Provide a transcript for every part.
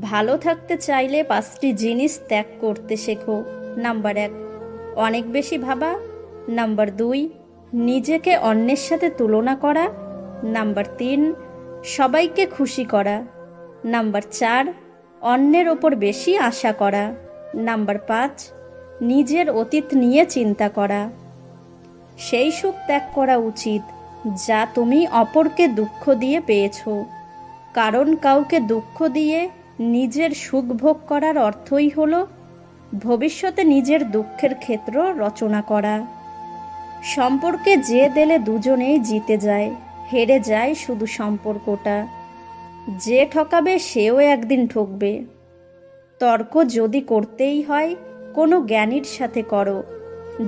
ভালো থাকতে চাইলে পাঁচটি জিনিস ত্যাগ করতে শেখো। নাম্বার এক, অনেক বেশি ভাবা। নাম্বার দুই, নিজেকে অন্যের সাথে তুলনা করা। নাম্বার তিন, সবাইকে খুশি করা। নাম্বার চার, অন্যের ওপর বেশি আশা করা। নাম্বার পাঁচ, নিজের অতীত নিয়ে চিন্তা করা। সেই সুখ ত্যাগ করা উচিত, যা তুমি অপরকে দুঃখ দিয়ে পেয়েছ। কারণ কাউকে দুঃখ দিয়ে নিজের সুখ ভোগ করার অর্থই হল ভবিষ্যতে নিজের দুঃখের ক্ষেত্র রচনা করা। সম্পর্কে যে দিলে দুজনেই জিতে যায়, হেরে যায় শুধু সম্পর্কটা। যে ঠকাবে সেও একদিন ঠকবে। তর্ক যদি করতেই হয়, কোনো জ্ঞানীর সাথে করো।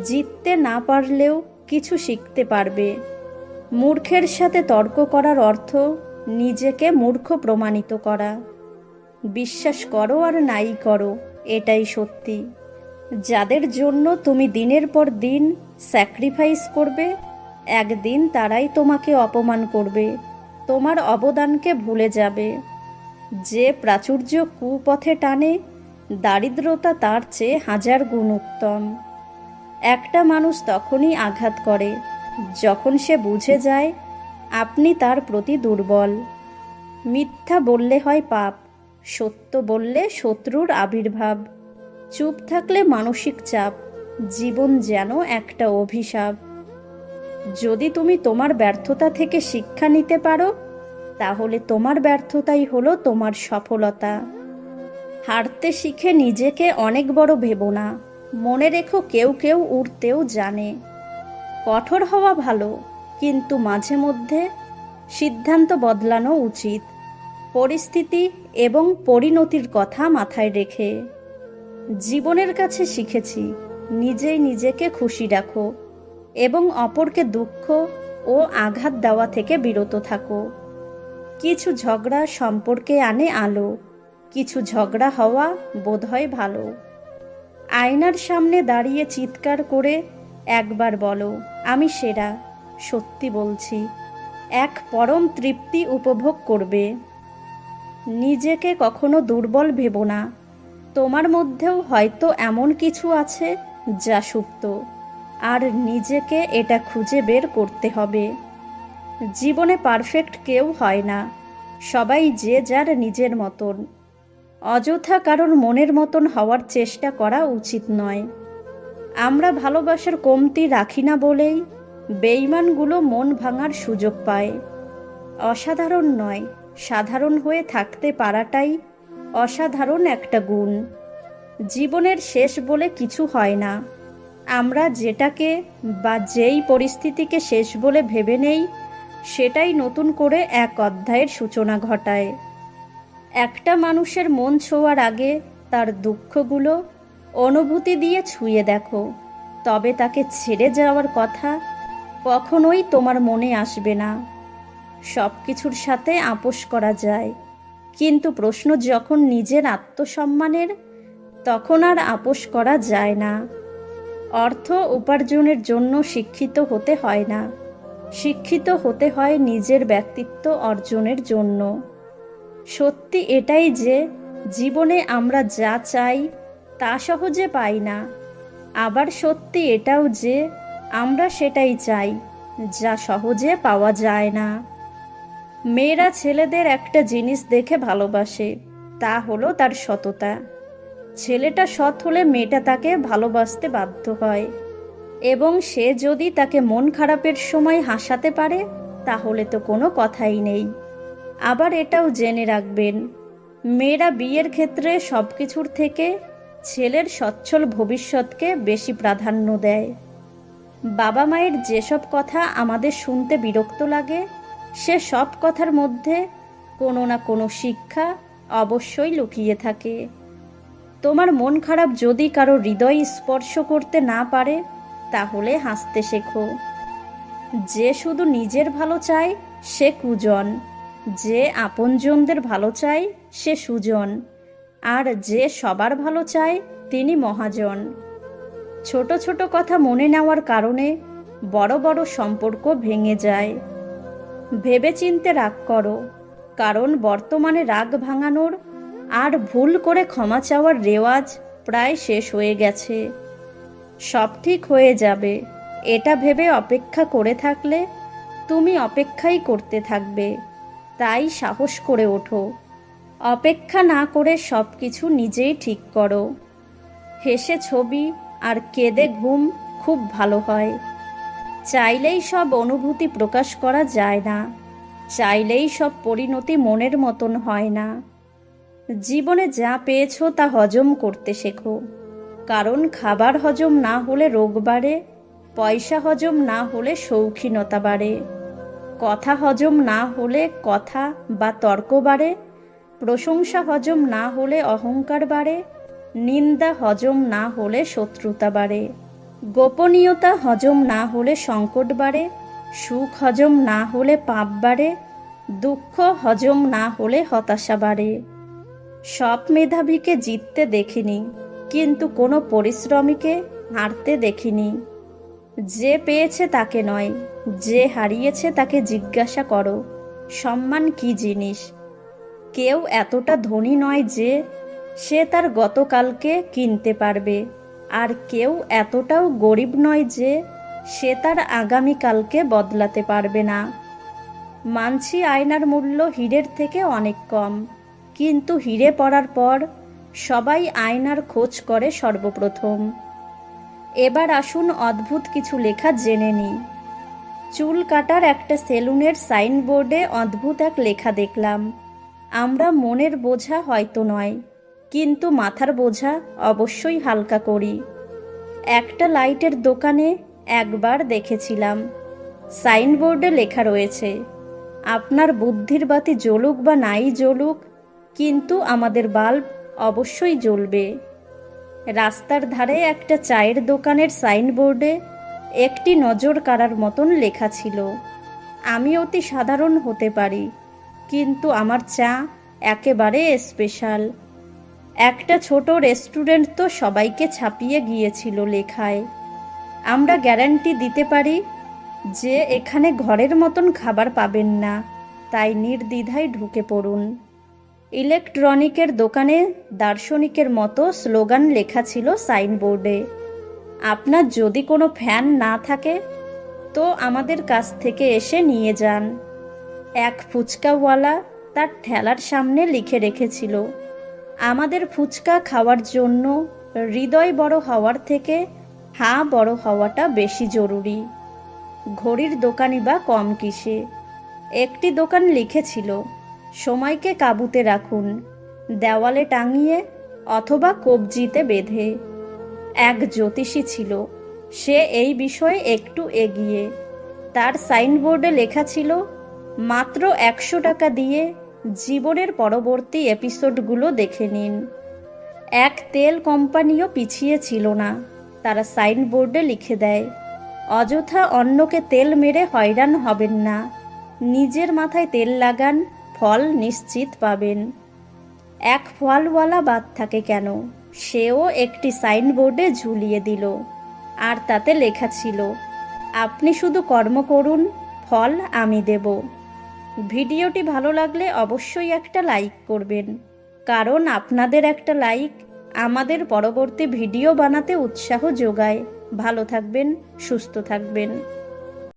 জিততে না পারলেও কিছু শিখতে পারবে। মূর্খের সাথে তর্ক করার অর্থ নিজেকে মূর্খ প্রমাণিত করা। বিশ্বাস করো আর নাই করো, এটাই সত্যি। যাদের জন্য তুমি দিনের পর দিন স্যাক্রিফাইস করবে, একদিন তারাই তোমাকে অপমান করবে, তোমার অবদানকে ভুলে যাবে। যে প্রাচুর্য কুপথে টানে, দারিদ্রতা তার চেয়ে হাজার গুণ উত্তম। একটা মানুষ তখনই আঘাত করে, যখন সে বুঝে যায়, আপনি তার প্রতি দুর্বল। মিথ্যা বললে হয় পাপ সত্য বললে শত্রুর আবির্ভাব, চুপ থাকলে মানসিক চাপ, জীবন যেন একটা অভিশাপ। যদি তুমি তোমার ব্যর্থতা থেকে শিক্ষা নিতে পারো, তাহলে তোমার ব্যর্থতাই হলো তোমার সফলতা। হারতে শিখে নিজেকে অনেক বড় ভেবো না, মনে রেখো কেউ কেউ উড়তেও জানে। কঠোর হওয়া ভালো, কিন্তু মাঝে মধ্যে সিদ্ধান্ত বদলানো উচিত। পরিস্থিতি এবং পরিণতির কথা মাথায় রেখে, জীবনের কাছে শিখেছি, নিজেই নিজেকে খুশি রাখো এবং অপরকে দুঃখ ও আঘাত দেওয়া থেকে বিরত থাকো। কিছু ঝগড়া সম্পর্কে আনে আলো, কিছু ঝগড়া হওয়া বোধহয় ভালো। আয়নার সামনে দাঁড়িয়ে চিৎকার করে একবার বলো, আমি সেরা, সত্যি বলছি, এক পরম তৃপ্তি উপভোগ করবে। নিজেকে কখনো দুর্বল ভেবো না। তোমার মধ্যেও হয়তো এমন কিছু আছে যা সুপ্ত। আর নিজেকে এটা খুঁজে বের করতে হবে। জীবনে পারফেক্ট কেউ হয় না। সবাই যে যার নিজের মতন। অযথা কারোর মনের মতন হওয়ার চেষ্টা করা উচিত নয়। আমরা ভালোবাসার কমতি রাখি না বলেই বেইমানগুলো মন ভাঙার সুযোগ পায়। অসাধারণ নয়। সাধারণ হয়ে থাকতে পারাটাই অসাধারণ একটা গুণ। জীবনের শেষ বলে কিছু হয় না। আমরা যেটাকে বা যেই পরিস্থিতিকে শেষ বলে ভেবে নেই, সেটাই নতুন করে এক অধ্যায়ের সূচনা ঘটায়। একটা মানুষের মন ছোঁয়ার আগে তার দুঃখগুলো অনুভূতি দিয়ে ছুঁয়ে দেখো। তবে তাকে ছেড়ে যাওয়ার কথা কখনোই তোমার মনে আসবে না। সব কিছুর সাথে আপোষ করা যায়। কিন্তু প্রশ্ন যখন নিজের আত্মসম্মানের, তখন আর আপোষ করা যায় না। অর্থ উপার্জনের জন্য শিক্ষিত হতে হয় না। শিক্ষিত হতে হয় নিজের ব্যক্তিত্ব অর্জনের জন্য। সত্যি এটাই যে, জীবনে আমরা যা চাই, তা সহজে পাই না। আবার সত্যি এটাও যে, আমরা সেটাই চাই, যা সহজে পাওয়া যায় না। মেয়েরা ছেলেদের একটা জিনিস দেখে ভালোবাসে, তা হলো তার সততা। ছেলেটা সৎ হলে মেয়েটা তাকে ভালোবাসতে বাধ্য হয়। এবং সে যদি তাকে মন খারাপের সময় হাসাতে পারে, তাহলে তো কোনো কথাই নেই। আবার এটাও জেনে রাখবেন, মেয়েরা বিয়ের ক্ষেত্রে সব কিছুর থেকে ছেলের সচ্ছল ভবিষ্যৎকে বেশি প্রাধান্য দেয়। বাবা মায়ের যেসব কথা আমাদের শুনতে বিরক্ত লাগে সে সব কথার মধ্যে কোনো না কোনো শিক্ষা অবশ্যই লুকিয়ে থাকে। তোমার মন খারাপ যদি কারও হৃদয় স্পর্শ করতে না পারে, তাহলে হাসতে শেখো। যে শুধু নিজের ভালো চায়, সে কুজন। যে আপনজনদের ভালো চায়, সে সুজন। আর যে সবার ভালো চায়, তিনি মহাজন। ছোট ছোট কথা মনে নেওয়ার কারণে বড় বড় সম্পর্ক ভেঙে যায়। ভেবেচিন্তে রাগ করো, কারণ বর্তমানে রাগ ভাঙানোর আর ভুল করে ক্ষমা চাওয়ার রেওয়াজ প্রায় শেষ হয়ে গেছে। সব ঠিক হয়ে যাবে, এটা ভেবে অপেক্ষা করে থাকলে তুমি অপেক্ষাই করতে থাকবে, তাই সাহস করে ওঠো। অপেক্ষা না করে সব কিছু নিজেই ঠিক করো। হেসে ছবি আর কেঁদে ঘুম খুব ভালো হয়। চাইলেই সব অনুভূতি প্রকাশ করা যায় না। চাইলেই সব পরিণতি মনের মতন হয় না। জীবনে যা পেয়েছ তা হজম করতে শেখো। কারণ খাবার হজম না হলে রোগ বাড়ে, পয়সা হজম না হলে শৌখিনতা বাড়ে। কথা হজম না হলে কথা বা তর্ক বাড়ে, প্রশংসা হজম না হলে অহংকার বাড়ে, নিন্দা হজম না হলে শত্রুতা বাড়ে। গোপনীয়তা হজম না হলে সংকট বাড়ে, সুখ হজম না হলে পাপ বাড়ে, দুঃখ হজম না হলে হতাশা বাড়ে। সব মেধাবীকে জিততে দেখিনি, কিন্তু কোনো পরিশ্রমীকে হারতে দেখিনি। যে পেয়েছে তাকে নয়, যে হারিয়েছে তাকে জিজ্ঞাসা করো, সম্মান কি জিনিস? কেউ এতটা ধনী নয় যে সে তার গতকালকে কিনতে পারবে। আর কেউ এতটাও গরিব নয় যে সে তার আগামীকালকে বদলাতে পারবে না। মানছি আয়নার মূল্য হীরের থেকে অনেক কম, কিন্তু হিরে পড়ার পর সবাই আয়নার খোঁজ করে সর্বপ্রথম। এবার আসুন অদ্ভুত কিছু লেখা জেনে নিই। চুল কাটার একটা সেলুনের সাইনবোর্ডে অদ্ভুত এক লেখা দেখলাম। আমরা মনের বোঝা হয়তো নয়। কিন্তু মাথার বোঝা অবশ্যই হালকা করি। একটা লাইটের দোকানে একবার দেখেছিলাম। সাইনবোর্ডে লেখা রয়েছে, আপনার বুদ্ধির বাতি জ্বলুক বা নাই জ্বলুক, কিন্তু আমাদের বাল্ব অবশ্যই জ্বলবে। রাস্তার ধারে একটা চায়ের দোকানের সাইনবোর্ডে একটি নজর কাড়ার মতন লেখা ছিল, আমি অতি সাধারণ হতে পারি, কিন্তু আমার চা একেবারে স্পেশাল। একটা ছোট রেস্টুরেন্ট তো সবাইকে ছাপিয়ে গিয়েছিল লেখায়। আমরা গ্যারান্টি দিতে পারি যে এখানে ঘরের মতন খাবার পাবেন না, তাই নির্দ্বিধায় ঢুকে পড়ুন। ইলেকট্রনিকের দোকানে দার্শনিকের মতো স্লোগান লেখা ছিল সাইনবোর্ডে। আপনার যদি কোনো ফ্যান না থাকে, তো আমাদের কাছ থেকে এসে নিয়ে যান। এক ফুচকাওয়ালা তার ঠেলার সামনে লিখে রেখেছিল আমাদের ফুচকা খাওয়ার জন্য হৃদয় বড় হওয়ার থেকে হাঁ বড় হওয়াটা বেশি জরুরি। ঘড়ির দোকানই বা কম কিসে। একটি দোকান লিখেছিল, সময়কে কাবুতে রাখুন, দেওয়ালে টাঙিয়ে অথবা কবজিতে বেঁধে। এক জ্যোতিষী ছিল, সে এই বিষয়ে একটু এগিয়ে। তার সাইনবোর্ডে লেখা ছিল, মাত্র একশো টাকা দিয়ে জীবনের পরবর্তী এপিসোডগুলো দেখে নিন। এক তেল কোম্পানিও পিছিয়ে ছিল না। তারা সাইনবোর্ডে লিখে দেয়, অযথা অন্যকে তেল মেরে হয়রান হবেন না। নিজের মাথায় তেল লাগান, ফল নিশ্চিত পাবেন। এক ফলওয়ালা বাদ থাকে কেন? সেও একটি সাইনবোর্ডে ঝুলিয়ে দিল, আর তাতে লেখা ছিল, আপনি শুধু কর্ম করুন, ফল আমি দেব। ভিডিওটি ভালো লাগলে অবশ্যই একটা লাইক করবেন। কারণ আপনাদের একটা লাইক আমাদের পরবর্তী ভিডিও বানাতে উৎসাহ যোগায়। ভালো থাকবেন, সুস্থ থাকবেন।